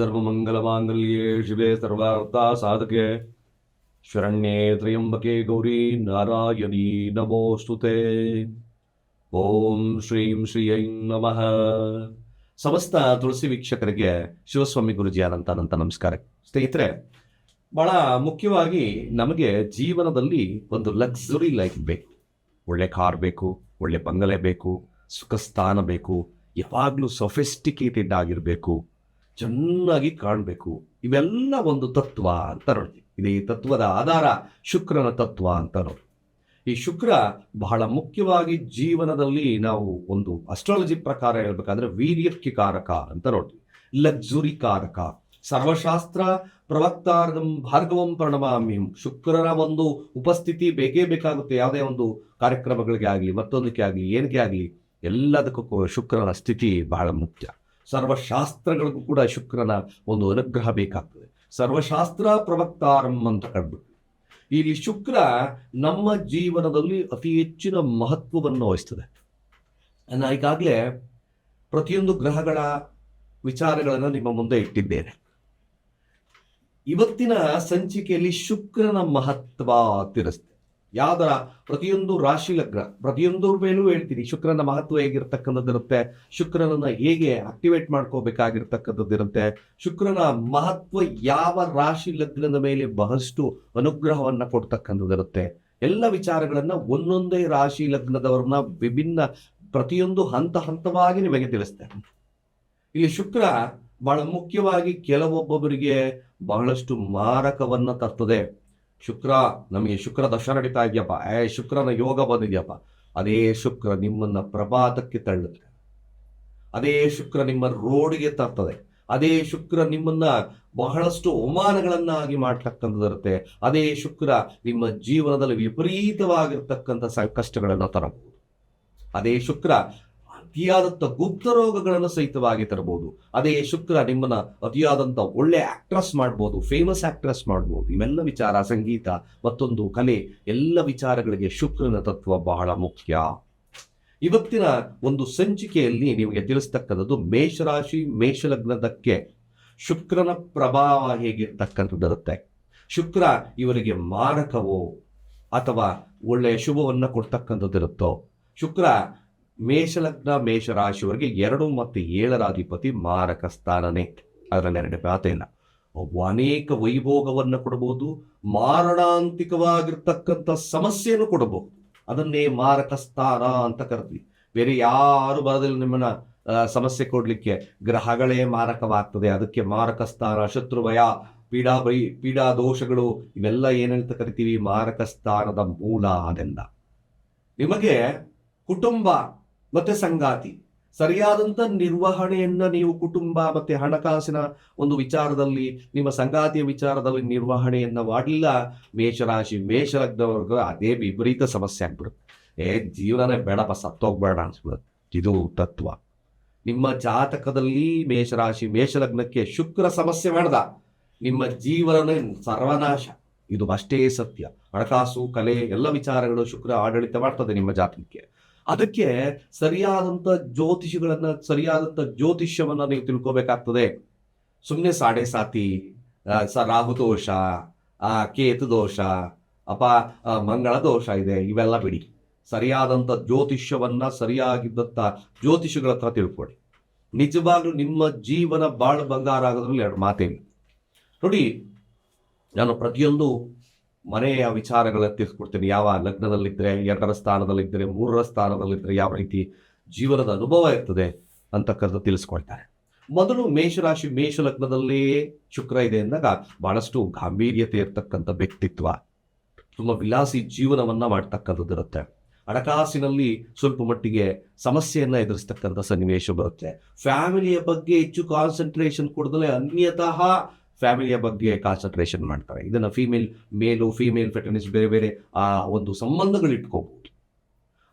ಸರ್ವಮಂಗಲಮಾಂಗಲ್ಯೇ ಶಿವೆ ಸರ್ವಾರ್ಥ ಸಾಧಕೆ. ಶರಣ್ಯೇ ತ್ರಯಂಬಕೆ ಗೌರಿ ನಾರಾಯಣಿ ನಮೋಸ್ತುತೆ ಓಂ ಶ್ರೀಂ ಶ್ರೀಯೈ ನಮಃ. ಸಮಸ್ತ ತುಳಸಿ ವೀಕ್ಷಕರಿಗೆ ಶಿವಸ್ವಾಮಿ ಗುರುಜಿ ಆದಂತ ನಮಸ್ಕಾರ. ಸ್ನೇಹಿತರೆ, ಬಹಳ ಮುಖ್ಯವಾಗಿ ನಮಗೆ ಜೀವನದಲ್ಲಿ ಒಂದು ಲಕ್ಸುರಿ ಲೈಫ್ ಬೇಕು. ಒಳ್ಳೆ ಕಾರ್ ಬೇಕು, ಒಳ್ಳೆ ಬಂಗಲೆ ಬೇಕು ಸುಖ ಸ್ಥಾನ ಬೇಕು, ಯಾವಾಗಲೂ ಸೊಫಿಸ್ಟಿಕೇಟೆಡ್ ಆಗಿರಬೇಕು. ಚೆನ್ನಾಗಿ ಕಾಣಬೇಕು. ಇವೆಲ್ಲ ಒಂದು ತತ್ವ ಅಂತ ನೋಡ್ತೀವಿ ಇದು ಈ ತತ್ವದ ಆಧಾರ ಶುಕ್ರನ ತತ್ವ ಅಂತ ನೋಡಿ. ಈ ಶುಕ್ರ ಬಹಳ ಮುಖ್ಯವಾಗಿ ಜೀವನದಲ್ಲಿ ನಾವು ಒಂದು ಅಸ್ಟ್ರಾಲಜಿ ಪ್ರಕಾರ ಹೇಳ್ಬೇಕಾದ್ರೆ ವೀರ್ಯಕ್ಕೆ ಕಾರಕ ಅಂತ ನೋಡ್ತೀವಿ ಲಕ್ಸುರಿ ಕಾರಕ. ಸರ್ವಶಾಸ್ತ್ರ ಪ್ರವಕ್ತಾರ್ಧಂ ಭಾರ್ಗವಂ ಪ್ರಣಮಾಮ್ಯಂ ಶುಕ್ರರ ಒಂದು ಉಪಸ್ಥಿತಿ ಬೇಕೇ ಬೇಕಾಗುತ್ತೆ. ಯಾವುದೇ ಒಂದು ಕಾರ್ಯಕ್ರಮಗಳಿಗೆ ಆಗಲಿ, ಮತ್ತೊಂದಕ್ಕೆ ಆಗಲಿ, ಏನಕ್ಕೆ ಆಗಲಿ, ಎಲ್ಲದಕ್ಕೂ ಶುಕ್ರನ ಸ್ಥಿತಿ ಬಹಳ ಮುಖ್ಯ. ಸರ್ವಶಾಸ್ತ್ರಗಳಿಗೂ ಕೂಡ ಶುಕ್ರನ ಒಂದು ಅನುಗ್ರಹ ಬೇಕಾಗ್ತದೆ. ಸರ್ವಶಾಸ್ತ್ರ ಪ್ರವಕ್ತಾರಂ ಅಂತ ಕಂಡುಬಿಟ್ಟು ಇಲ್ಲಿ ಶುಕ್ರ ನಮ್ಮ ಜೀವನದಲ್ಲಿ ಅತಿ ಹೆಚ್ಚಿನ ಮಹತ್ವವನ್ನು ವಹಿಸ್ತದೆ. ನಾನು ಈಗಾಗಲೇ ಪ್ರತಿಯೊಂದು ಗ್ರಹಗಳ ವಿಚಾರಗಳನ್ನು ನಿಮ್ಮ ಮುಂದೆ ಇಟ್ಟಿದ್ದೇನೆ. ಇವತ್ತಿನ ಸಂಚಿಕೆಯಲ್ಲಿ ಶುಕ್ರನ ಮಹತ್ವ ತಿಳಿಸ್ತೇನೆ. ಯಾವ್ದರ ಪ್ರತಿಯೊಂದು ರಾಶಿ ಲಗ್ನ, ಪ್ರತಿಯೊಂದು ಮೇಲೂ ಹೇಳ್ತೀನಿ, ಶುಕ್ರನ ಮಹತ್ವ ಹೇಗಿರ್ತಕ್ಕಂಥದ್ದಿರುತ್ತೆ, ಶುಕ್ರನನ್ನ ಹೇಗೆ ಆಕ್ಟಿವೇಟ್ ಮಾಡ್ಕೋಬೇಕಾಗಿರ್ತಕ್ಕಂಥದ್ದಿರುತ್ತೆ, ಶುಕ್ರನ ಮಹತ್ವ ಯಾವ ರಾಶಿ ಲಗ್ನದ ಮೇಲೆ ಬಹಳಷ್ಟು ಅನುಗ್ರಹವನ್ನ ಕೊಡ್ತಕ್ಕಂಥದ್ದಿರುತ್ತೆ. ಎಲ್ಲ ವಿಚಾರಗಳನ್ನ ಒಂದೊಂದೇ ರಾಶಿ ಲಗ್ನದವ್ರನ್ನ ವಿಭಿನ್ನ ಪ್ರತಿಯೊಂದು ಹಂತ ಹಂತವಾಗಿ ನಿಮಗೆ ತಿಳಿಸ್ತೇನೆ. ಇಲ್ಲಿ ಶುಕ್ರ ಬಹಳ ಮುಖ್ಯವಾಗಿ ಕೆಲವೊಬ್ಬೊಬ್ಬರಿಗೆ ಬಹಳಷ್ಟು ಮಾರಕವನ್ನ ತರ್ತದೆ. ಶುಕ್ರ, ನಮಗೆ ಶುಕ್ರ ದಶ ನಡೀತಾ ಇದೆಯಪ್ಪ. ಏ, ಶುಕ್ರನ ಯೋಗ ಬಂದಿದೆಯಪ್ಪ. ಅದೇ ಶುಕ್ರ ನಿಮ್ಮನ್ನ ಪ್ರಭಾತಕ್ಕೆ ತಳ್ಳುತ್ತೆ. ಅದೇ ಶುಕ್ರ ನಿಮ್ಮ ರೋಡಿಗೆ ತರ್ತದೆ. ಅದೇ ಶುಕ್ರ ನಿಮ್ಮನ್ನ ಬಹಳಷ್ಟು ಅವಮಾನಗಳನ್ನಾಗಿ ಮಾಡ್ತಕ್ಕಂಥದ್ದಿರುತ್ತೆ ಅದೇ ಶುಕ್ರ ನಿಮ್ಮ ಜೀವನದಲ್ಲಿ ವಿಪರೀತವಾಗಿರ್ತಕ್ಕಂಥ ಸಂಕಷ್ಟಗಳನ್ನು ಕಷ್ಟಗಳನ್ನು ತರಬಹುದು. ಅದೇ ಶುಕ್ರ ಅತಿಯಾದಂಥ ಗುಪ್ತ ರೋಗಗಳನ್ನು ಸಹಿತವಾಗಿ ತರಬಹುದು. ಅದೇ ಶುಕ್ರ ನಿಮ್ಮನ್ನ ಅತಿಯಾದಂಥ ಒಳ್ಳೆ ಆಕ್ಟ್ರೆಸ್ ಮಾಡ್ಬೋದು ಫೇಮಸ್ ಆಕ್ಟ್ರೆಸ್ ಮಾಡ್ಬೋದು. ಇವೆಲ್ಲ ವಿಚಾರ, ಸಂಗೀತ, ಮತ್ತೊಂದು ಕಲೆ, ಎಲ್ಲ ವಿಚಾರಗಳಿಗೆ ಶುಕ್ರನ ತತ್ವ ಬಹಳ ಮುಖ್ಯ. ಇವತ್ತಿನ ಒಂದು ಸಂಚಿಕೆಯಲ್ಲಿ ನಿಮಗೆ ತಿಳಿಸ್ತಕ್ಕಂಥದ್ದು ಮೇಷರಾಶಿ, ಮೇಷಲಗ್ನದಕ್ಕೆ ಶುಕ್ರನ ಪ್ರಭಾವ ಹೇಗಿರ್ತಕ್ಕಂಥದ್ದಿರುತ್ತೆ ಶುಕ್ರ ಇವರಿಗೆ ಮಾರಕವೋ ಅಥವಾ ಒಳ್ಳೆಯ ಶುಭವನ್ನು ಕೊಡ್ತಕ್ಕಂಥದ್ದಿರುತ್ತೋ ಶುಕ್ರ ಮೇಷಲಗ್ನ ಮೇಷರಾಶಿಯವರಿಗೆ ಎರಡು ಮತ್ತು ಏಳರ ಅಧಿಪತಿ ಮಾರಕ ಸ್ಥಾನನೇ. ಅದರಲ್ಲಿ ಎರಡು ಇಲ್ಲ ಒಬ್ಬ ಅನೇಕ ವೈಭೋಗವನ್ನು ಕೊಡಬಹುದು, ಮಾರಣಾಂತಿಕವಾಗಿರ್ತಕ್ಕಂಥ ಸಮಸ್ಯೆಯನ್ನು ಕೊಡಬಹುದು. ಅದನ್ನೇ ಮಾರಕ ಸ್ಥಾನ ಅಂತ ಕರಿತೀವಿ ಬೇರೆ ಯಾರು ಬರೋದಿಲ್ಲ ನಿಮ್ಮನ್ನ ಸಮಸ್ಯೆ ಕೊಡಲಿಕ್ಕೆ. ಗ್ರಹಗಳೇ ಮಾರಕವಾಗ್ತದೆ. ಅದಕ್ಕೆ ಮಾರಕ ಸ್ಥಾನ, ಶತ್ರುಭಯ, ಪೀಡಾ ಬೈ ಪೀಡಾ ದೋಷಗಳು, ಇವೆಲ್ಲ ಏನಂತ ಕರಿತೀವಿ? ಮಾರಕ ಸ್ಥಾನದ ಮೂಲ ಅದೆಲ್ಲ ನಿಮಗೆ ಕುಟುಂಬ ಮತ್ತೆ ಸಂಗಾತಿ. ಸರಿಯಾದಂತ ನಿರ್ವಹಣೆಯನ್ನ ನೀವು ಕುಟುಂಬ ಮತ್ತೆ ಹಣಕಾಸಿನ ಒಂದು ವಿಚಾರದಲ್ಲಿ, ನಿಮ್ಮ ಸಂಗಾತಿಯ ವಿಚಾರದಲ್ಲಿ ನಿರ್ವಹಣೆಯನ್ನ ಮಾಡಲಿಲ್ಲ, ಮೇಷರಾಶಿ, ಮೇಷಲಗ್ನವರೆಗೂ ಅದೇ ವಿಪರೀತ ಸಮಸ್ಯೆ ಆಗ್ಬಿಡುತ್ತೆ. ಏ, ಜೀವನನೇ ಬೇಡಪ್ಪ, ಸತ್ತೋಗ್ಬೇಡ ಅನ್ಸ್ಬಿಡುತ್ತೆ. ಇದು ತತ್ವ. ನಿಮ್ಮ ಜಾತಕದಲ್ಲಿ ಮೇಷರಾಶಿ, ಮೇಷಲಗ್ನಕ್ಕೆ ಶುಕ್ರ ಸಮಸ್ಯೆ ಬೇಡದ ನಿಮ್ಮ ಜೀವನನೇ ಸರ್ವನಾಶ. ಇದು ಅಷ್ಟೇ ಸತ್ಯ. ಹಣಕಾಸು, ಕಲೆ, ಎಲ್ಲ ವಿಚಾರಗಳು ಶುಕ್ರ ಆಡಳಿತ ಮಾಡ್ತದೆ ನಿಮ್ಮ ಜಾತಕಕ್ಕೆ. ಅದಕ್ಕೆ ಸರಿಯಾದಂತ ಜ್ಯೋತಿಷಿಗಳನ್ನ ಸರಿಯಾದಂಥ ಜ್ಯೋತಿಷ್ಯವನ್ನ ನೀವು ತಿಳ್ಕೋಬೇಕಾಗ್ತದೆ. ಸುಮ್ಮನೆ ಸಾಡೆ ಸಾತಿ ರಾಹು ದೋಷ ಕೇತು ದೋಷ, ಅಪ ಮಂಗಳ ದೋಷ ಇದೆ, ಇವೆಲ್ಲ ಬಿಡಿ. ಸರಿಯಾದಂತ ಜ್ಯೋತಿಷ್ಯವನ್ನ ಸರಿಯಾಗಿದ್ದಂಥ ಜ್ಯೋತಿಷಿಗಳ ಹತ್ರ ತಿಳ್ಕೊಳ್ಳಿ ನಿಜವಾಗ್ಲೂ ನಿಮ್ಮ ಜೀವನ ಬಾಳ ಬಂಗಾರ ಆಗೋದ್ರಲ್ಲಿ ಎರಡು ಮಾತೇನು. ನೋಡಿ, ನಾನು ಪ್ರತಿಯೊಂದು ಮನೆಯ ವಿಚಾರಗಳನ್ನು ತಿಳಿಸ್ಕೊಡ್ತೇನೆ, ಯಾವ ಲಗ್ನದಲ್ಲಿದ್ದರೆ, ಎರಡರ ಸ್ಥಾನದಲ್ಲಿದ್ದರೆ, ಮೂರರ ಸ್ಥಾನದಲ್ಲಿದ್ದರೆ ಯಾವ ರೀತಿ ಜೀವನದ ಅನುಭವ ಇರ್ತದೆ ಅಂತಕ್ಕಂಥ ತಿಳಿಸ್ಕೊಳ್ತಾರೆ. ಮೊದಲು ಮೇಷರಾಶಿ ಮೇಷ ಲಗ್ನದಲ್ಲಿ ಶುಕ್ರ ಇದೆ ಅಂದಾಗ ಬಹಳಷ್ಟು ಗಾಂಭೀರ್ಯತೆ ಇರ್ತಕ್ಕಂಥ ವ್ಯಕ್ತಿತ್ವ, ತುಂಬ ವಿಲಾಸಿ ಜೀವನವನ್ನ ಮಾಡ್ತಕ್ಕಂಥದ್ದಿರುತ್ತೆ ಹಣಕಾಸಿನಲ್ಲಿ ಸ್ವಲ್ಪ ಮಟ್ಟಿಗೆ ಸಮಸ್ಯೆಯನ್ನು ಎದುರಿಸ್ತಕ್ಕಂಥ ಸನ್ನಿವೇಶ ಬರುತ್ತೆ. ಫ್ಯಾಮಿಲಿಯ ಬಗ್ಗೆ ಹೆಚ್ಚು ಕಾನ್ಸಂಟ್ರೇಷನ್ ಕೊಡದಲೆ ಅನ್ಯತಃ ಫ್ಯಾಮಿಲಿಯ ಬಗ್ಗೆ ಕಾನ್ಸಂಟ್ರೇಷನ್ ಮಾಡ್ತಾರೆ. ಇದನ್ನು ಫೀಮೇಲ್, ಮೇಲು, ಫೀಮೇಲ್ ಫೆಟರ್ನಿಸ್ ಬೇರೆ ಬೇರೆ, ಆ, ಒಂದು ಸಂಬಂಧಗಳು ಇಟ್ಕೋಬಹುದು.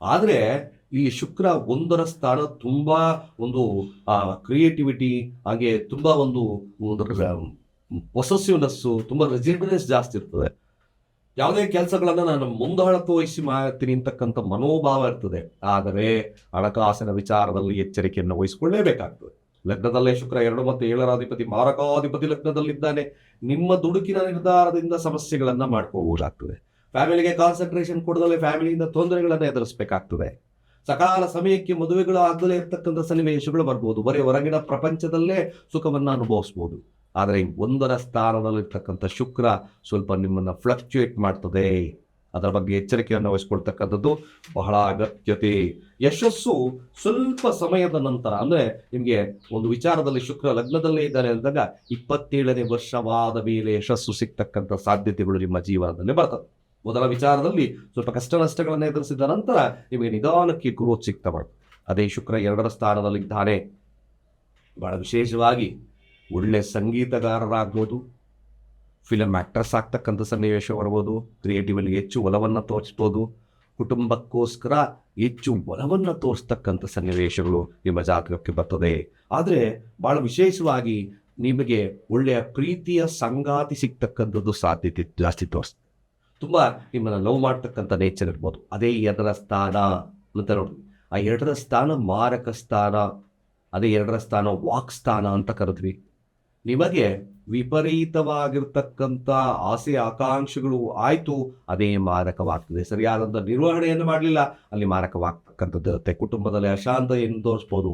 ಆದರೆ ಈ ಶುಕ್ರ ಒಂದರ ಸ್ಥಾನ ತುಂಬ ಒಂದು ಕ್ರಿಯೇಟಿವಿಟಿ ಹಾಗೆ ತುಂಬ ಒಂದು ಪೊಸೆಸಿವ್ನೆಸ್ಸು ತುಂಬ ರೆಸಿಡೆನ್ಸ್ ಜಾಸ್ತಿ ಇರ್ತದೆ. ಯಾವುದೇ ಕೆಲಸಗಳನ್ನು ನಾನು ಮುಂದಾಳತ್ವ ವಹಿಸಿ ಮಾಡ್ತೀನಿ ಅಂತಕ್ಕಂಥ ಮನೋಭಾವ ಇರ್ತದೆ. ಆದರೆ ಹಣಕಾಸಿನ ವಿಚಾರದಲ್ಲಿ ಎಚ್ಚರಿಕೆಯನ್ನು ವಹಿಸಿಕೊಳ್ಳೇಬೇಕಾಗ್ತದೆ. ಲಗ್ನದಲ್ಲೇ ಶುಕ್ರ ಎರಡು ಮತ್ತು ಏಳರ ಅಧಿಪತಿ ಮಾರಕಾಧಿಪತಿ ಲಗ್ನದಲ್ಲಿದ್ದಾನೆ. ನಿಮ್ಮ ದುಡುಕಿನ ನಿರ್ಧಾರದಿಂದ ಸಮಸ್ಯೆಗಳನ್ನ ಮಾಡ್ಕೋಬಹುದಾಗ್ತದೆ. ಫ್ಯಾಮಿಲಿಗೆ ಕಾನ್ಸಂಟ್ರೇಷನ್ ಕೊಡದಲ್ಲೇ ಫ್ಯಾಮಿಲಿಯಿಂದ ತೊಂದರೆಗಳನ್ನ ಎದುರಿಸಬೇಕಾಗ್ತದೆ. ಸಕಾಲ ಸಮಯಕ್ಕೆ ಮದುವೆಗಳು ಆಗದಲ್ಲೇ ಇರ್ತಕ್ಕಂಥ ಸನ್ನಿವೇಶಗಳು ಬರ್ಬೋದು. ಬರೀ ಹೊರಗಿನ ಪ್ರಪಂಚದಲ್ಲೇ ಸುಖವನ್ನು ಅನುಭವಿಸ್ಬೋದು. ಆದರೆ ಒಂದರ ಸ್ಥಾನದಲ್ಲಿರ್ತಕ್ಕಂಥ ಶುಕ್ರ ಸ್ವಲ್ಪ ನಿಮ್ಮನ್ನ ಫ್ಲಕ್ಚುಯೇಟ್ ಮಾಡ್ತದೆ. ಅದರ ಬಗ್ಗೆ ಎಚ್ಚರಿಕೆಯನ್ನು ವಹಿಸ್ಕೊಳ್ತಕ್ಕಂಥದ್ದು ಬಹಳ ಅಗತ್ಯತೆ. ಯಶಸ್ಸು ಸ್ವಲ್ಪ ಸಮಯದ ನಂತರ, ಅಂದ್ರೆ ನಿಮಗೆ ಒಂದು ವಿಚಾರದಲ್ಲಿ ಶುಕ್ರ ಲಗ್ನದಲ್ಲೇ ಇದ್ದಾರೆ ಅಂದಾಗ ಇಪ್ಪತ್ತೇಳನೇ ವರ್ಷವಾದ ಮೇಲೆ ಯಶಸ್ಸು ಸಿಗ್ತಕ್ಕಂಥ ಸಾಧ್ಯತೆಗಳು ನಿಮ್ಮ ಜೀವನದಲ್ಲಿ ಬರ್ತದೆ ಮೊದಲ ವಿಚಾರದಲ್ಲಿ ಸ್ವಲ್ಪ ಕಷ್ಟ ನಷ್ಟಗಳನ್ನು ಎದುರಿಸಿದ ನಂತರ ನಿಮಗೆ ನಿಧಾನಕ್ಕೆ ಗ್ರೋತ್ ಸಿಗ್ತಾ ಅದೇ ಶುಕ್ರ ಎರಡರ ಸ್ಥಾನದಲ್ಲಿದ್ದಾನೆ. ಬಹಳ ವಿಶೇಷವಾಗಿ ಒಳ್ಳೆ ಸಂಗೀತಗಾರರಾಗ್ಬೋದು ಫಿಲಮ್ ಆ್ಯಕ್ಟರ್ಸ್ ಆಗ್ತಕ್ಕಂಥ ಸನ್ನಿವೇಶ ಬರ್ಬೋದು. ಕ್ರಿಯೇಟಿವಲ್ಲಿ ಹೆಚ್ಚು ಒಲವನ್ನು ತೋರಿಸ್ಬೋದು. ಕುಟುಂಬಕ್ಕೋಸ್ಕರ ಹೆಚ್ಚು ಒಲವನ್ನು ತೋರಿಸ್ತಕ್ಕಂಥ ಸನ್ನಿವೇಶಗಳು ನಿಮ್ಮ ಜಾತಕಕ್ಕೆ ಬರ್ತದೆ. ಆದರೆ ಬಹಳ ವಿಶೇಷವಾಗಿ ನಿಮಗೆ ಒಳ್ಳೆಯ ಪ್ರೀತಿಯ ಸಂಗಾತಿ ಸಿಗ್ತಕ್ಕಂಥದ್ದು ಸಾಧ್ಯತೆ ಜಾಸ್ತಿ ತೋರಿಸ್ತದೆ ತುಂಬ ನಿಮ್ಮನ್ನು ಲವ್ ಮಾಡ್ತಕ್ಕಂಥ ನೇಚರ್ ಇರ್ಬೋದು. ಅದೇ ಎರಡರ ಸ್ಥಾನ ಅಂತ ನೋಡಿದ್ವಿ ಆ ಎರಡರ ಸ್ಥಾನ ಮಾರಕ ಸ್ಥಾನ, ಅದೇ ಎರಡರ ಸ್ಥಾನ ವಾಕ್ ಸ್ಥಾನ ಅಂತ ಕರೆದ್ವಿ. ನಿಮಗೆ ವಿಪರೀತವಾಗಿರ್ತಕ್ಕಂಥ ಆಸೆ ಆಕಾಂಕ್ಷೆಗಳು ಆಯಿತು, ಅದೇ ಮಾರಕವಾಗ್ತದೆ. ಸರಿಯಾದಂಥ ನಿರ್ವಹಣೆಯನ್ನು ಮಾಡಲಿಲ್ಲ, ಅಲ್ಲಿ ಮಾರಕವಾಗ್ತಕ್ಕಂಥದ್ದು ಇರುತ್ತೆ ಕುಟುಂಬದಲ್ಲಿ ಅಶಾಂತ ಎಂದು ತೋರಿಸ್ಬೋದು.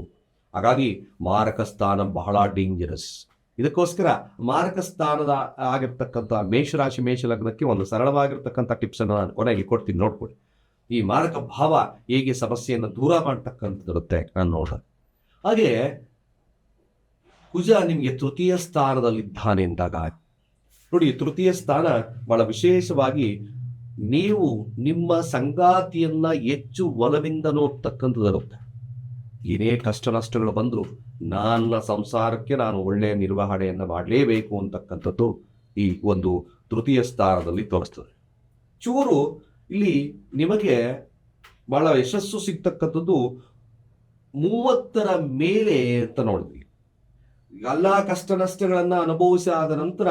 ಹಾಗಾಗಿ ಮಾರಕ ಸ್ಥಾನ ಬಹಳ ಡೇಂಜರಸ್ ಇದಕ್ಕೋಸ್ಕರ ಮಾರಕ ಸ್ಥಾನದ ಆಗಿರ್ತಕ್ಕಂಥ ಮೇಷರಾಶಿ ಮೇಷಲಗ್ನಕ್ಕೆ ಒಂದು ಸರಳವಾಗಿರ್ತಕ್ಕಂಥ ಟಿಪ್ಸ್ ಅನ್ನು ನಾನು ಕೊನೆಯಲ್ಲಿ ಕೊಡ್ತೀನಿ. ನೋಡ್ಕೊಳ್ಳಿ. ಈ ಮಾರಕ ಭಾವ ಹೇಗೆ ಸಮಸ್ಯೆಯನ್ನು ದೂರ ಮಾಡ್ತಕ್ಕಂಥದ್ದಿರುತ್ತೆ ನಾನು ನೋಡೋದು. ಹಾಗೆ ಕುಜ ನಿಮಗೆ ತೃತೀಯ ಸ್ಥಾನದಲ್ಲಿದ್ದಾನೆ ಎಂದಾಗ ನೋಡಿ, ತೃತೀಯ ಸ್ಥಾನ ಬಹಳ ವಿಶೇಷವಾಗಿ ನೀವು ನಿಮ್ಮ ಸಂಗಾತಿಯನ್ನ ಹೆಚ್ಚು ಒಲವಿಂದ ನೋಡ್ತಕ್ಕಂಥದ್ದಿರುತ್ತೆ. ಏನೇ ಕಷ್ಟ ನಷ್ಟಗಳು ಬಂದರೂ ನನ್ನ ಸಂಸಾರಕ್ಕೆ ನಾನು ಒಳ್ಳೆಯ ನಿರ್ವಹಣೆಯನ್ನು ಮಾಡಲೇಬೇಕು ಅಂತಕ್ಕಂಥದ್ದು ಈ ಒಂದು ತೃತೀಯ ಸ್ಥಾನದಲ್ಲಿ ತೋರಿಸ್ತದೆ. ಚೂರು ಇಲ್ಲಿ ನಿಮಗೆ ಬಹಳ ಯಶಸ್ಸು ಸಿಗ್ತಕ್ಕಂಥದ್ದು ಮೂವತ್ತರ ಮೇಲೆ ಅಂತ ನೋಡಿದ್ವಿ. ಎಲ್ಲ ಕಷ್ಟ ನಷ್ಟಗಳನ್ನ ಅನುಭವಿಸಿ ಆದ ನಂತರ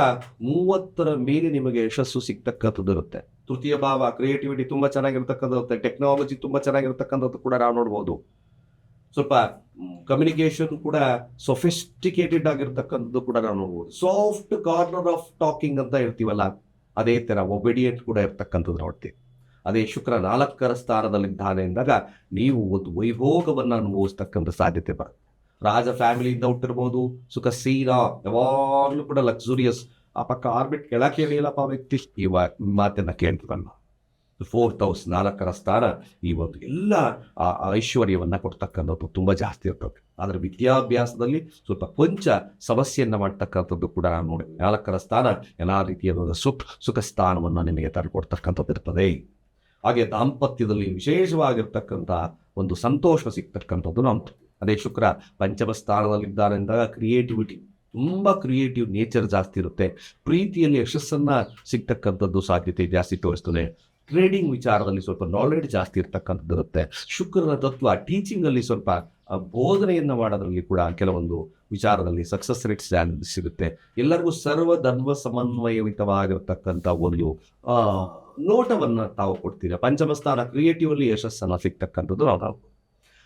ಮೂವತ್ತರ ಮೇಲೆ ನಿಮಗೆ ಯಶಸ್ಸು ಸಿಗ್ತಕ್ಕಂಥದ್ದು ಇರುತ್ತೆ. ತೃತೀಯ ಭಾವ ಕ್ರಿಯೇಟಿವಿಟಿ ತುಂಬಾ ಚೆನ್ನಾಗಿರ್ತಕ್ಕಂಥದ್ದು ಟೆಕ್ನಾಲಜಿ ತುಂಬಾ ಚೆನ್ನಾಗಿರ್ತಕ್ಕಂಥದ್ದು ಕೂಡ ನಾವು ನೋಡ್ಬೋದು. ಸ್ವಲ್ಪ ಕಮ್ಯುನಿಕೇಶನ್ ಕೂಡ ಸೊಫಿಸ್ಟಿಕೇಟೆಡ್ ಆಗಿರ್ತಕ್ಕಂಥದ್ದು ಕೂಡ ನಾವು ನೋಡ್ಬೋದು. ಸಾಫ್ಟ್ ಕಾರ್ನರ್ ಆಫ್ ಟಾಕಿಂಗ್ ಅಂತ ಇರ್ತೀವಲ್ಲ ಅದೇ ತರ ಒಬಿಡಿಯಂಟ್ ಕೂಡ ಇರ್ತಕ್ಕಂಥದ್ದು ನೋಡ್ತೀವಿ. ಅದೇ ಶುಕ್ರ ನಾಲ್ಕರ ಸ್ಥಾನದಲ್ಲಿದ್ದಾನೆ ಎಂದಾಗ ನೀವು ಒಂದು ವೈಭೋಗವನ್ನು ಅನುಭವಿಸ್ತಕ್ಕಂಥ ಸಾಧ್ಯತೆ ಬರುತ್ತೆ. ರಾಜ ಫ್ಯಾಮಿಲಿಯಿಂದ ಹುಟ್ಟಿರ್ಬೋದು. ಸುಖ ಸೀರಾ ಯಾವಾಗಲೂ ಕೂಡ ಲಕ್ಸುರಿಯಸ್ ಆ ಪಕ್ಕ ಆರ್ಬಿಟ್ ಕೆಳಕ್ಕೆ ಆ ವ್ಯಕ್ತಿ. ಇವಾಗ ಮಾತನ್ನ ಕೇಳ್ತೀವಲ್ಲ ಫೋರ್ತ್ ಹೌಸ್ ನಾಲ್ಕರ ಸ್ಥಾನ. ಈ ಒಂದು ಎಲ್ಲ ಆ ಐಶ್ವರ್ಯವನ್ನ ಕೊಡ್ತಕ್ಕಂಥದ್ದು ತುಂಬಾ ಜಾಸ್ತಿ ಇರ್ತದೆ. ಆದರೆ ವಿದ್ಯಾಭ್ಯಾಸದಲ್ಲಿ ಸ್ವಲ್ಪ ಕೊಂಚ ಸಮಸ್ಯೆಯನ್ನು ಮಾಡ್ತಕ್ಕಂಥದ್ದು ಕೂಡ ನಾನು ನೋಡಿ ನಾಲ್ಕರ ಸ್ಥಾನ ಎಲ್ಲ ರೀತಿಯಾದ ಸುಖ ಸುಖ ಸ್ಥಾನವನ್ನು ನಿಮಗೆ ತಂದುಕೊಡ್ತಕ್ಕಂಥದ್ದು ಇರ್ತದೆ. ಹಾಗೆ ದಾಂಪತ್ಯದಲ್ಲಿ ವಿಶೇಷವಾಗಿರ್ತಕ್ಕಂಥ ಒಂದು ಸಂತೋಷ ಸಿಗ್ತಕ್ಕಂಥದ್ದು ನಾವು ಅದೇ ಶುಕ್ರ ಪಂಚಮ ಸ್ಥಾನದಲ್ಲಿದ್ದಾನೆ ಅಂದಾಗ ಕ್ರಿಯೇಟಿವಿಟಿ ತುಂಬ ಕ್ರಿಯೇಟಿವ್ ನೇಚರ್ ಜಾಸ್ತಿ ಇರುತ್ತೆ. ಪ್ರೀತಿಯಲ್ಲಿ ಯಶಸ್ಸನ್ನ ಸಿಗ್ತಕ್ಕಂಥದ್ದು ಸಾಧ್ಯತೆ ಜಾಸ್ತಿ ತೋರಿಸ್ತದೆ ಟ್ರೇಡಿಂಗ್ ವಿಚಾರದಲ್ಲಿ ಸ್ವಲ್ಪ ನಾಲೆಡ್ಜ್ ಜಾಸ್ತಿ ಇರ್ತಕ್ಕಂಥದ್ದು ಇರುತ್ತೆ. ಶುಕ್ರನ ತತ್ವ ಟೀಚಿಂಗ್ ಅಲ್ಲಿ ಸ್ವಲ್ಪ ಬೋಧನೆಯನ್ನು ಮಾಡೋದ್ರಲ್ಲಿ ಕೂಡ ಕೆಲವೊಂದು ವಿಚಾರದಲ್ಲಿ ಸಕ್ಸಸ್ ರೇಟ್ ಸಿಗುತ್ತೆ. ಎಲ್ಲರಿಗೂ ಸರ್ವ ಧರ್ಮ ಒಂದು ನೋಟವನ್ನ ತಾವು ಕೊಡ್ತೀರಾ? ಪಂಚಮ ಸ್ಥಾನ ಕ್ರಿಯೇಟಿವ್ ಅಲ್ಲಿ ಯಶಸ್ಸನ್ನ ಸಿಗ್ತಕ್ಕಂಥದ್ದು ನಾವು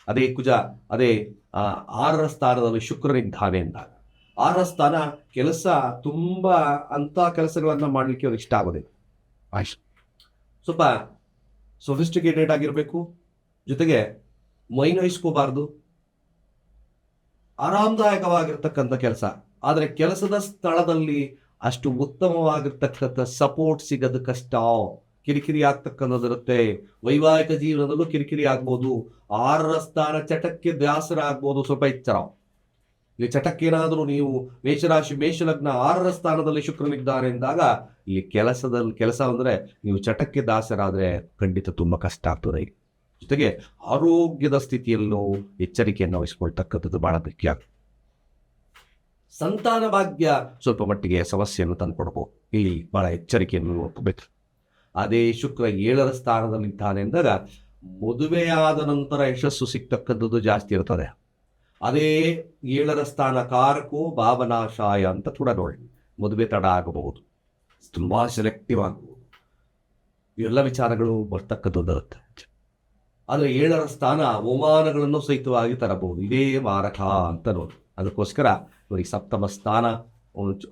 ಅದೇ ಕುಜ ಅದೇ ಆರರ ಸ್ಥಾನದಲ್ಲಿ ಶುಕ್ರನಿದ್ದಾನೆ ಅಂದಾಗ. ಆರರ ಸ್ಥಾನ ಕೆಲಸ ತುಂಬ ಅಂತ ಕೆಲಸಗಳನ್ನು ಮಾಡಲಿಕ್ಕೆ ಅವ್ರಿಗೆ ಇಷ್ಟ ಆಗೋದಿಲ್ಲ ಆಯ್ತು. ಸ್ವಲ್ಪ ಸೊಫಿಸ್ಟಿಕೇಟೆಡ್ ಆಗಿರಬೇಕು. ಜೊತೆಗೆ ಮೈನ್ ವಹಿಸ್ಕೋಬಾರ್ದು ಆರಾಮದಾಯಕವಾಗಿರ್ತಕ್ಕಂಥ ಕೆಲಸ. ಆದರೆ ಕೆಲಸದ ಸ್ಥಳದಲ್ಲಿ ಅಷ್ಟು ಉತ್ತಮವಾಗಿರ್ತಕ್ಕಂಥ ಸಪೋರ್ಟ್ ಸಿಗೋದು ಕಷ್ಟ. ಕಿರಿಕಿರಿ ಆಗ್ತಕ್ಕಂಥದ್ದಿರುತ್ತೆ ವೈವಾಹಿಕ ಜೀವನದಲ್ಲೂ ಕಿರಿಕಿರಿ ಆಗ್ಬೋದು ಆರರ ಸ್ಥಾನ ಚಟಕ್ಕೆ ದಾಸರ ಆಗ್ಬೋದು ಸ್ವಲ್ಪ ಎಚ್ಚರ. ಇಲ್ಲಿ ಚಟಕ್ಕೇನಾದರೂ ನೀವು ಮೇಷರಾಶಿ, ಮೇಷಲಗ್ನ ಆರರ ಸ್ಥಾನದಲ್ಲಿ ಶುಕ್ರನಿದ್ದಾರೆ ಎಂದಾಗ ಈ ಕೆಲಸದಲ್ಲಿ ಕೆಲಸ ಅಂದರೆ ನೀವು ಚಟಕ್ಕೆ ದಾಸರಾದರೆ ಖಂಡಿತ ತುಂಬ ಕಷ್ಟ ಆಗ್ತದೆ. ಜೊತೆಗೆ ಆರೋಗ್ಯದ ಸ್ಥಿತಿಯಲ್ಲೂ ಎಚ್ಚರಿಕೆಯನ್ನು ವಹಿಸ್ಕೊಳ್ತಕ್ಕಂಥದ್ದು ಬಹಳ ಮುಖ್ಯ. ಸಂತಾನ ಭಾಗ್ಯ ಸ್ವಲ್ಪ ಮಟ್ಟಿಗೆ ಸಮಸ್ಯೆಯನ್ನು ತಂದುಕೊಡ್ಬೋದು. ಇಲ್ಲಿ ಬಹಳ ಎಚ್ಚರಿಕೆಯನ್ನು ನೋಡ್ಕೋಬೇಕು ಅದೇ ಶುಕ್ರ ಏಳರ ಸ್ಥಾನದಲ್ಲಿದ್ದಾನೆ ಅಂದಾಗ ಮದುವೆಯಾದ ನಂತರ ಯಶಸ್ಸು ಸಿಗ್ತಕ್ಕಂಥದ್ದು ಜಾಸ್ತಿ ಇರ್ತದೆ. ಅದೇ ಏಳರ ಸ್ಥಾನ ಕಾರಕೋ ಭಾವನಾಶಾಯ ಅಂತ ಕೂಡ ನೋಡಿ, ಮದುವೆ ತಡ ಆಗಬಹುದು. ತುಂಬಾ ಸೆಲೆಕ್ಟಿವ್ ಆಗಬಹುದು ಎಲ್ಲ ವಿಚಾರಗಳು ಬರ್ತಕ್ಕಂಥದ್ದು ಇರುತ್ತೆ. ಆದರೆ ಏಳರ ಸ್ಥಾನ ಅವಮಾನಗಳನ್ನು ಸಹಿತವಾಗಿ ತರಬಹುದು. ಇದೇ ಮಾರಕ ಅಂತ ನೋಡಿ. ಅದಕ್ಕೋಸ್ಕರ ಇವರಿಗೆ ಸಪ್ತಮ ಸ್ಥಾನ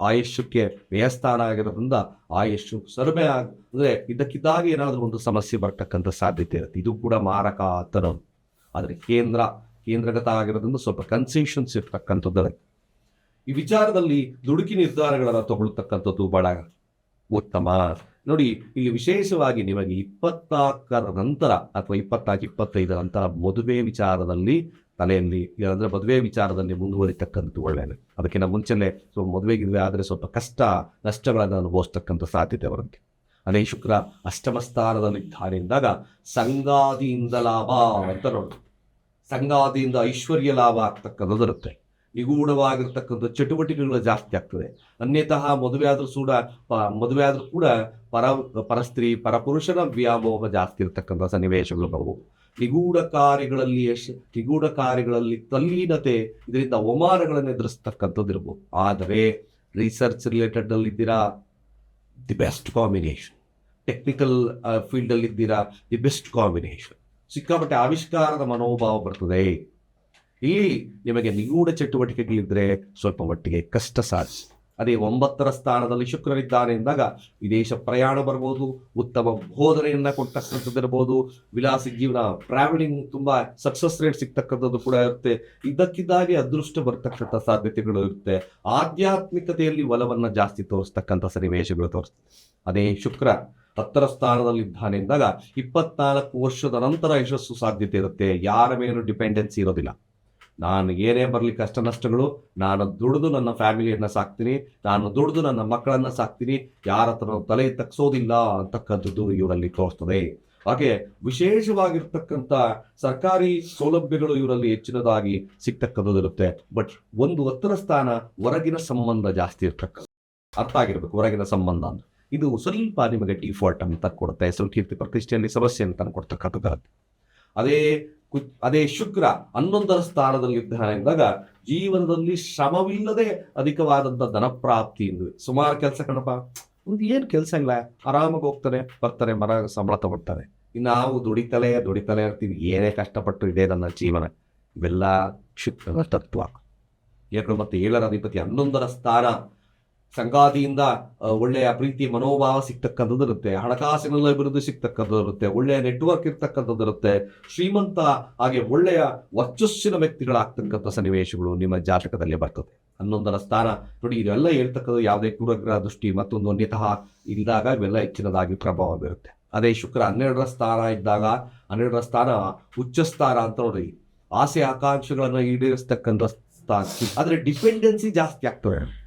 ಆಯುಷ್ಯಕ್ಕೆ ವ್ಯಯಸ್ಥಾನ ಆಗಿರೋದ್ರಿಂದ ಆಯುಷ್ಯು ಸರ್ವೆ ಆಗ ಅಂದರೆ ಇದ್ದಕ್ಕಿದ್ದಾಗೆ ಏನಾದರೂ ಒಂದು ಸಮಸ್ಯೆ ಬರ್ತಕ್ಕಂಥ ಸಾಧ್ಯತೆ ಇರುತ್ತೆ. ಇದು ಕೂಡ ಮಾರಕ ಆತನ ಆದರೆ ಕೇಂದ್ರ, ಕೇಂದ್ರಗತ ಆಗಿರೋದ್ರಿಂದ ಸ್ವಲ್ಪ ಕನ್ಸೆಷನ್ಸ್ ಇರ್ತಕ್ಕಂಥದ್ದು ಈ ವಿಚಾರದಲ್ಲಿ ದುಡುಕಿ ನಿರ್ಧಾರಗಳನ್ನು ತಗೊಳ್ತಕ್ಕಂಥದ್ದು ಬಹಳ ಉತ್ತಮ. ನೋಡಿ, ಇಲ್ಲಿ ವಿಶೇಷವಾಗಿ ನಿಮಗೆ ಇಪ್ಪತ್ನಾಲ್ಕರ ನಂತರ ಅಥವಾ ಇಪ್ಪತ್ನಾಲ್ಕು ಇಪ್ಪತ್ತೈದರ ನಂತರ ಮದುವೆ ವಿಚಾರದಲ್ಲಿ ತಲೆಯಲ್ಲಿ ಅಂದರೆ ಮದುವೆ ವಿಚಾರದಲ್ಲಿ ಮುಂದುವರಿತಕ್ಕಂಥದ್ದು ಒಳ್ಳೆಯದು. ಅದಕ್ಕಿಂತ ಮುಂಚೆನೆ ಸೊ ಮದುವೆ ಗಿದುವೆ ಆದರೆ ಸ್ವಲ್ಪ ಕಷ್ಟ, ನಷ್ಟಗಳನ್ನು ಅನುಭವಿಸ್ತಕ್ಕಂಥ ಸಾಧ್ಯತೆ ಬರುತ್ತೆ ಅದೇ ಶುಕ್ರ, ಅಷ್ಟಮ ಸ್ಥಾನದಲ್ಲಿ ಇದ್ದಾನೆ ಎಂದಾಗ ಸಂಗಾದಿಯಿಂದ ಲಾಭ ಅಂತ ನೋಡಿ ಸಂಗಾದಿಯಿಂದ ಐಶ್ವರ್ಯ ಲಾಭ ಆಗ್ತಕ್ಕಂಥದ್ದು ಇರುತ್ತೆ. ನಿಗೂಢವಾಗಿರ್ತಕ್ಕಂಥ ಚಟುವಟಿಕೆಗಳು ಜಾಸ್ತಿ ಆಗ್ತದೆ. ಅನ್ಯತಃ ಮದುವೆ ಆದರೂ ಕೂಡ ಮದುವೆ ಆದರೂ ಕೂಡ ಪರ ಪರಸ್ತ್ರೀ ಪರಪುರುಷನ ವ್ಯಾಮೋಹ ಜಾಸ್ತಿ ಇರತಕ್ಕಂಥ ಸನ್ನಿವೇಶಗಳು ಬರುವು. ನಿಗೂಢ ಕಾರ್ಯಗಳಲ್ಲಿ ಯಶ್, ನಿಗೂಢ ಕಾರ್ಯಗಳಲ್ಲಿ ತಲ್ಲೀನತೆ ಇದರಿಂದ ಅವಮಾನಗಳನ್ನು ಎದುರಿಸ್ತಕ್ಕಂಥದ್ದು ಇರ್ಬೋದು ಆದರೆ ರಿಸರ್ಚ್ ರಿಲೇಟೆಡ್ ಅಲ್ಲಿ ಇದ್ದೀರಾ ದಿ ಬೆಸ್ಟ್ ಕಾಂಬಿನೇಷನ್ ಟೆಕ್ನಿಕಲ್ ಫೀಲ್ಡಲ್ಲಿ ಇದ್ದೀರಾ ದಿ ಬೆಸ್ಟ್ ಕಾಂಬಿನೇಷನ್ ಸಿಕ್ಕಾಪಟ್ಟೆ ಆವಿಷ್ಕಾರದ ಮನೋಭಾವ ಬರ್ತದೆ. ಇಲ್ಲಿ ನಿಮಗೆ ನಿಗೂಢ ಚಟುವಟಿಕೆಗಳಿದ್ರೆ ಸ್ವಲ್ಪ ಮಟ್ಟಿಗೆ ಕಷ್ಟ ಸಾಧ್ಯ. ಅದೇ ಒಂಬತ್ತರ ಸ್ಥಾನದಲ್ಲಿ ಶುಕ್ರರಿದ್ದಾನೆ ಎಂದಾಗ ವಿದೇಶ ಪ್ರಯಾಣ ಬರ್ಬೋದು, ಉತ್ತಮ ಬೋಧನೆಯನ್ನ ಕೊಡ್ತಕ್ಕಂಥದ್ದಿರ್ಬೋದು ವಿಲಾಸಿ ಜೀವನ ಟ್ರಾವೆಲಿಂಗ್ ತುಂಬಾ ಸಕ್ಸಸ್ ರೇಟ್ ಸಿಗ್ತಕ್ಕಂಥದ್ದು ಕೂಡ ಇರುತ್ತೆ. ಇದ್ದಕ್ಕಿದ್ದಾಗೆ ಅದೃಷ್ಟ ಬರ್ತಕ್ಕಂಥ ಸಾಧ್ಯತೆಗಳು ಇರುತ್ತೆ. ಆಧ್ಯಾತ್ಮಿಕತೆಯಲ್ಲಿ ಒಲವನ್ನ ಜಾಸ್ತಿ ತೋರಿಸ್ತಕ್ಕಂಥ ಸನ್ನಿವೇಶಗಳು ತೋರಿಸ್ತದೆ ಅದೇ ಶುಕ್ರ ಹತ್ತರ ಸ್ಥಾನದಲ್ಲಿದ್ದಾನೆ ಎಂದಾಗ ಇಪ್ಪತ್ನಾಲ್ಕು ವರ್ಷದ ನಂತರ ಯಶಸ್ಸು ಸಾಧ್ಯತೆ ಇರುತ್ತೆ. ಯಾರ ಮೇಲೂ ಡಿಪೆಂಡೆನ್ಸಿ ಇರೋದಿಲ್ಲ. ನಾನು ಏನೇ ಬರಲಿ ಕಷ್ಟ ನಷ್ಟಗಳು, ನಾನು ದುಡಿದು ನನ್ನ ಫ್ಯಾಮಿಲಿಯನ್ನು ಸಾಕ್ತೀನಿ, ನಾನು ದುಡಿದು ನನ್ನ ಮಕ್ಕಳನ್ನ ಸಾಕ್ತೀನಿ, ಯಾರ ಹತ್ರ ತಲೆ ತಗ್ಸೋದಿಲ್ಲ ಅಂತಕ್ಕಂಥದ್ದು ಇವರಲ್ಲಿ ತೋರಿಸ್ತದೆ. ಹಾಗೆ ವಿಶೇಷವಾಗಿರ್ತಕ್ಕಂಥ ಸರ್ಕಾರಿ ಸೌಲಭ್ಯಗಳು ಇವರಲ್ಲಿ ಹೆಚ್ಚಿನದಾಗಿ ಸಿಗ್ತಕ್ಕಂಥದ್ದು ಇರುತ್ತೆ. ಬಟ್ ಒಂದು ಒತ್ತರ ಸ್ಥಾನ ಹೊರಗಿನ ಸಂಬಂಧ ಜಾಸ್ತಿ ಇರ್ತಕ್ಕಂಥ ಅರ್ಥ ಆಗಿರ್ಬೇಕು ಹೊರಗಿನ ಸಂಬಂಧ ಅಂತ. ಇದು ಸ್ವಲ್ಪ ನಿಮಗೆ ಡಿಫಾಲ್ಟ್ ಅಂತ ಕೊಡುತ್ತೆ. ಸ್ವಲ್ಪ ಕೀರ್ತಿ ಪ್ರತಿಷ್ಠೆಯಲ್ಲಿ ಸಮಸ್ಯೆ ಅಂತ ಕೊಡ್ತಕ್ಕಂಥದ್ದು ಅದೇ ಅದೇ ಶುಕ್ರ ಹನ್ನೊಂದರ ಸ್ಥಾನದಲ್ಲಿ ಇದ್ದಾನೆ ಎಂದಾಗ ಜೀವನದಲ್ಲಿ ಶ್ರಮವಿಲ್ಲದೆ ಅಧಿಕವಾದಂತ ಧನಪ್ರಾಪ್ತಿ ಎಂದು ಸುಮಾರು ಕೆಲಸ ಕಣಪ್ಪ. ಒಂದು ಏನು ಕೆಲಸ ಇಲ್ಲ. ಆರಾಮಾಗಿ ಹೋಗ್ತಾರೆ ಬರ್ತಾರೆ ಮರ ಸಂಬಳ ತಗೊಳ್ತಾರೆ ಇನ್ನು ನಾವು ದುಡಿತಲೇ ದುಡಿತಲೇ ಇರ್ತೀವಿ. ಏನೇ ಕಷ್ಟಪಟ್ಟು ಇದೆ ನನ್ನ ಜೀವನ. ಇವೆಲ್ಲ ಶುಕ್ರನ ತತ್ವ ಎರಡು ಮತ್ತು ಏಳರ ಅಧಿಪತಿ ಹನ್ನೊಂದರ ಸ್ಥಾನ. ಸಂಗಾತಿಯಿಂದ ಒಳ್ಳೆಯ ಪ್ರೀತಿ, ಮನೋಭಾವ ಸಿಗ್ತಕ್ಕಂಥದ್ದು ಇರುತ್ತೆ. ಹಣಕಾಸಿನ ಅಭಿವೃದ್ಧಿ ಸಿಗ್ತಕ್ಕಂಥದ್ದು ಇರುತ್ತೆ. ಒಳ್ಳೆಯ ನೆಟ್ವರ್ಕ್ ಇರ್ತಕ್ಕಂಥದ್ದು ಇರುತ್ತೆ. ಶ್ರೀಮಂತ ಹಾಗೆ ಒಳ್ಳೆಯ ವರ್ಚಸ್ಸಿನ ವ್ಯಕ್ತಿಗಳಾಗ್ತಕ್ಕಂಥ ಸನ್ನಿವೇಶಗಳು ನಿಮ್ಮ ಜಾತಕದಲ್ಲಿ ಬರ್ತದೆ. ಹನ್ನೊಂದರ ಸ್ಥಾನ. ನೋಡಿ ಇದೆಲ್ಲ ಹೇಳ್ತಕ್ಕಂಥ ಯಾವುದೇ ಪೂರ್ವಗ್ರಹ ದೃಷ್ಟಿ, ಮತ್ತೊಂದು ಅನ್ಯತಃ ಇದ್ದಾಗ ಇವೆಲ್ಲ ಹೆಚ್ಚಿನದಾಗಿ ಪ್ರಭಾವ ಬೀರುತ್ತೆ. ಅದೇ ಶುಕ್ರ ಹನ್ನೆರಡರ ಸ್ಥಾನ ಇದ್ದಾಗ, ಹನ್ನೆರಡರ ಸ್ಥಾನ ಉಚ್ಚ ಸ್ಥಾನ ಅಂತ ನೋಡಿ. ಆಸೆ, ಆಕಾಂಕ್ಷೆಗಳನ್ನು ಈಡೇರಿಸ್ತಕ್ಕಂಥ ಸ್ಥಾನ. ಆದರೆ ಡಿಪೆಂಡೆನ್ಸಿ ಜಾಸ್ತಿ ಆಗ್ತದೆ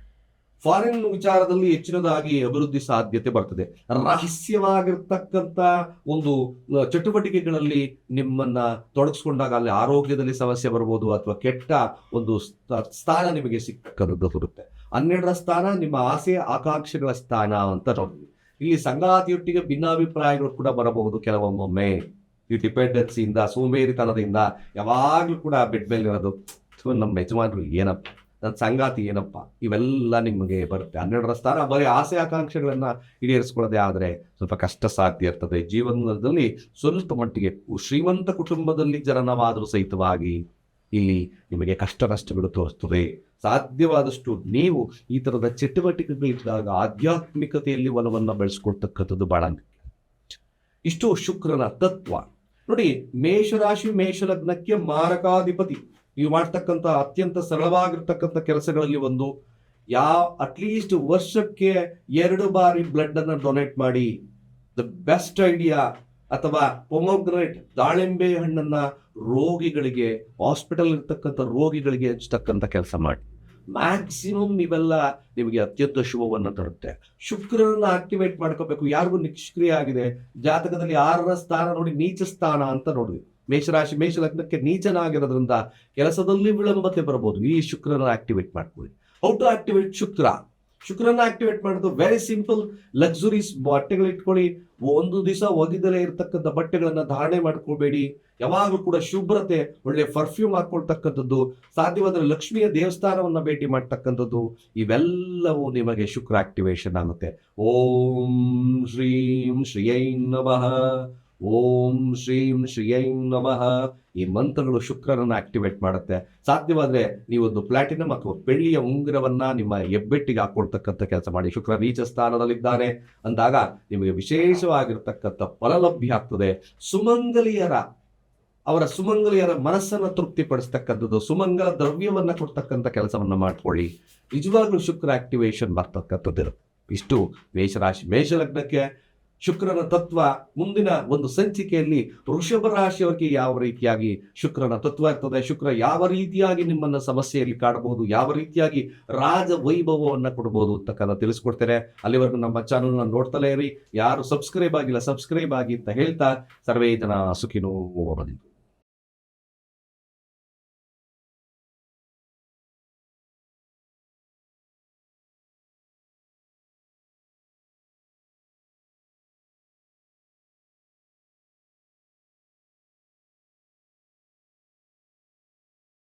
ಫಾರಿನ್ ವಿಚಾರದಲ್ಲಿ ಹೆಚ್ಚಿನದಾಗಿ ಅಭಿವೃದ್ಧಿ ಸಾಧ್ಯತೆ ಬರ್ತದೆ. ರಹಸ್ಯವಾಗಿರ್ತಕ್ಕಂಥ ಒಂದು ಚಟುವಟಿಕೆಗಳಲ್ಲಿ ನಿಮ್ಮನ್ನ ತೊಡಗಿಸ್ಕೊಂಡಾಗ ಅಲ್ಲಿ ಆರೋಗ್ಯದಲ್ಲಿ ಸಮಸ್ಯೆ ಬರ್ಬೋದು ಅಥವಾ ಕೆಟ್ಟ ಒಂದು ಸ್ಥ- ಸ್ಥಾನ ನಿಮಗೆ ಸಿಕ್ಕದ್ದು ಬರುತ್ತೆ. ಹನ್ನೆರಡರ ಸ್ಥಾನ ನಿಮ್ಮ ಆಸೆ, ಆಕಾಂಕ್ಷೆಗಳ ಸ್ಥಾನ ಅಂತ ನೋಡಿ ಇಲ್ಲಿ ಸಂಗಾತಿಯೊಟ್ಟಿಗೆ ಭಿನ್ನಾಭಿಪ್ರಾಯಗಳು ಕೂಡ ಬರಬಹುದು ಕೆಲವೊಮ್ಮೊಮ್ಮೆ. ಈ ಡಿಪೆಂಡೆನ್ಸಿಯಿಂದ ಸೋಮೇರಿತನದಿಂದ ಯಾವಾಗಲೂ ಕೂಡ ಬೆಡ್ ಮೇಲೆ ಇರೋದು ನಮ್ಮ ಯಜಮಾನರು ಏನಪ್ಪ ನನ್ನ ಸಂಗಾತಿ ಏನಪ್ಪ? ಇವೆಲ್ಲ ನಿಮಗೆ ಬರುತ್ತೆ. ಹನ್ನೆರಡರ ಸ್ಥಾನ, ಬರೀ ಆಸೆ ಆಕಾಂಕ್ಷೆಗಳನ್ನು ಈಡೇರಿಸ್ಕೊಳ್ಳೋದೇ ಆದರೆ ಸ್ವಲ್ಪ ಕಷ್ಟ ಸಾಧ್ಯ ಇರ್ತದೆ. ಜೀವನದಲ್ಲಿ ಸ್ವಲ್ಪ ಮಟ್ಟಿಗೆ ಶ್ರೀಮಂತ ಕುಟುಂಬದಲ್ಲಿ ಜನನವಾದರೂ ಸಹಿತವಾಗಿ ಇಲ್ಲಿ ನಿಮಗೆ ಕಷ್ಟ ನಷ್ಟಗಳು ತೋರಿಸ್ತದೆ ಸಾಧ್ಯವಾದಷ್ಟು ನೀವು ಈ ಥರದ ಚಟುವಟಿಕೆಗಳಿದ್ದಾಗ ಆಧ್ಯಾತ್ಮಿಕತೆಯಲ್ಲಿ ಒಲವನ್ನು ಬೆಳೆಸ್ಕೊಳ್ತಕ್ಕಂಥದ್ದು ಬಹಳ. ಇಷ್ಟು ಶುಕ್ರನ ತತ್ವ. ನೋಡಿ, ಮೇಷರಾಶಿ, ಮೇಷಲಗ್ನಕ್ಕೆ ಮಾರಕಾಧಿಪತಿ. ನೀವು ಮಾಡ್ತಕ್ಕಂಥ ಅತ್ಯಂತ ಸರಳವಾಗಿರ್ತಕ್ಕಂಥ ಕೆಲಸಗಳಲ್ಲಿ ಒಂದು, ಯಾವ ಅಟ್ಲೀಸ್ಟ್ ವರ್ಷಕ್ಕೆ ಎರಡು ಬಾರಿ ಬ್ಲಡ್ ಅನ್ನು ಡೊನೇಟ್ ಮಾಡಿ ದ ಬೆಸ್ಟ್ ಐಡಿಯಾ ಅಥವಾ ಪೊಮೋಗ್ರೇಟ್ ದಾಳಿಂಬೆ ಹಣ್ಣನ್ನ ರೋಗಿಗಳಿಗೆ ಹಾಸ್ಪಿಟಲ್ ಇರ್ತಕ್ಕಂಥ ರೋಗಿಗಳಿಗೆ ಹಂಚ್ತಕ್ಕಂಥ ಕೆಲಸ ಮಾಡಿ. ಮ್ಯಾಕ್ಸಿಮಮ್ ನೀವೆಲ್ಲ ನಿಮಗೆ ಅತ್ಯಂತ ಶುಭವನ್ನು ತರುತ್ತೆ. ಶುಕ್ರನ ಆಕ್ಟಿವೇಟ್ ಮಾಡ್ಕೋಬೇಕು. ಯಾರಿಗೂ ನಿಷ್ಕ್ರಿಯ ಆಗಿದೆ. ಜಾತಕದಲ್ಲಿ ಆರರ ಸ್ಥಾನ ನೋಡಿ ನೀಚ ಸ್ಥಾನ ಅಂತ ನೋಡಿದ್ವಿ ಮೇಷರಾಶಿ ಮೇಷ ಲಗ್ನಕ್ಕೆ ನೀಚನಾಗಿರೋದ್ರಿಂದ ಕೆಲಸದಲ್ಲಿ ವಿಳಂಬತೆ ಬರಬಹುದು. ಈ ಶುಕ್ರನ ಆಕ್ಟಿವೇಟ್ ಮಾಡ್ಕೊಳ್ಳಿ. How to activate Shukra? ಶುಕ್ರನ ಆಕ್ಟಿವೇಟ್ ಮಾಡೋದು ವೆರಿ ಸಿಂಪಲ್ ಲಕ್ಸುರೀಸ್ ಬಟ್ಟೆಗಳು ಇಟ್ಕೊಳ್ಳಿ. ಒಂದು ದಿವಸ ಒಗಿದಲೇ ಇರತಕ್ಕಂಥ ಬಟ್ಟೆಗಳನ್ನು ಧಾರಣೆ ಮಾಡ್ಕೊಳ್ಬೇಡಿ ಯಾವಾಗಲೂ ಕೂಡ ಶುಭ್ರತೆ, ಒಳ್ಳೆ ಪರ್ಫ್ಯೂಮ್ ಹಾಕೊಳ್ತಕ್ಕಂಥದ್ದು, ಸಾಧ್ಯವಾದರೆ ಲಕ್ಷ್ಮಿಯ ದೇವಸ್ಥಾನವನ್ನ ಭೇಟಿ ಮಾಡ್ತಕ್ಕಂಥದ್ದು, ಇವೆಲ್ಲವೂ ನಿಮಗೆ ಶುಕ್ರ ಆಕ್ಟಿವೇಶನ್ ಆಗುತ್ತೆ. ಓಂ ಶ್ರೀಂ ಶ್ರೀಯೈ ನಮಃ. ಓಂ ಶ್ರೀಂ ಶ್ರೀಯಂ ನಮಃ. ಈ ಮಂತ್ರಗಳು ಶುಕ್ರನನ್ನು ಆಕ್ಟಿವೇಟ್ ಮಾಡುತ್ತೆ. ಸಾಧ್ಯವಾದ್ರೆ ನೀವೊಂದು ಪ್ಲಾಟಿನಮ್ ಅಥವಾ ಬೆಳ್ಳಿಯ ಉಂಗುರವನ್ನ ನಿಮ್ಮ ಹೆಬ್ಬೆಟ್ಟಿಗೆ ಹಾಕೊಳ್ತಕ್ಕಂಥ ಕೆಲಸ ಮಾಡಿ. ಶುಕ್ರ ನೀಚ ಸ್ಥಾನದಲ್ಲಿದ್ದಾನೆ ಅಂದಾಗ ನಿಮಗೆ ವಿಶೇಷವಾಗಿರ್ತಕ್ಕಂಥ ಫಲಲಭ್ಯ ಆಗ್ತದೆ. ಸುಮಂಗಲಿಯರ, ಅವರ ಸುಮಂಗಲಿಯರ ಮನಸ್ಸನ್ನು ತೃಪ್ತಿಪಡಿಸ್ತಕ್ಕಂಥದ್ದು, ಸುಮಂಗಲ ದ್ರವ್ಯವನ್ನು ಕೊಡ್ತಕ್ಕಂಥ ಕೆಲಸವನ್ನು ಮಾಡ್ಕೊಳ್ಳಿ. ನಿಜವಾಗ್ಲೂ ಶುಕ್ರ ಆಕ್ಟಿವೇಶನ್ ಬರ್ತಕ್ಕಂಥದ್ದು ಇಷ್ಟು ಮೇಷರಾಶಿ, ಮೇಷಲಗ್ನಕ್ಕೆ ಶುಕ್ರನ ತತ್ವ ಮುಂದಿನ ಒಂದು ಸಂಚಿಕೆಯಲ್ಲಿ ವೃಷಭ ರಾಶಿಯವರಿಗೆ ಯಾವ ರೀತಿಯಾಗಿ ಶುಕ್ರನ ತತ್ವ ಇರ್ತದೆ, ಶುಕ್ರ ಯಾವ ರೀತಿಯಾಗಿ ನಿಮ್ಮನ್ನ ಸಮಸ್ಯೆಯಲ್ಲಿ ಕಾಡಬಹುದು, ಯಾವ ರೀತಿಯಾಗಿ ರಾಜ ವೈಭವವನ್ನು ಕೊಡಬಹುದು ಅಂತಕ್ಕಂಥ ತಿಳಿಸ್ಕೊಡ್ತೇನೆ. ಅಲ್ಲಿವರೆಗೂ ನಮ್ಮ ಚಾನಲ್ನ ನೋಡ್ತಲೇ ಇರಿ. ಯಾರು ಸಬ್ಸ್ಕ್ರೈಬ್ ಆಗಿಲ್ಲ ಸಬ್ಸ್ಕ್ರೈಬ್ ಆಗಿ ಅಂತ ಹೇಳ್ತಾ, ಸರ್ವೇ ಜನ ಸುಖಿನೋ ಬಂದಿದ್ದು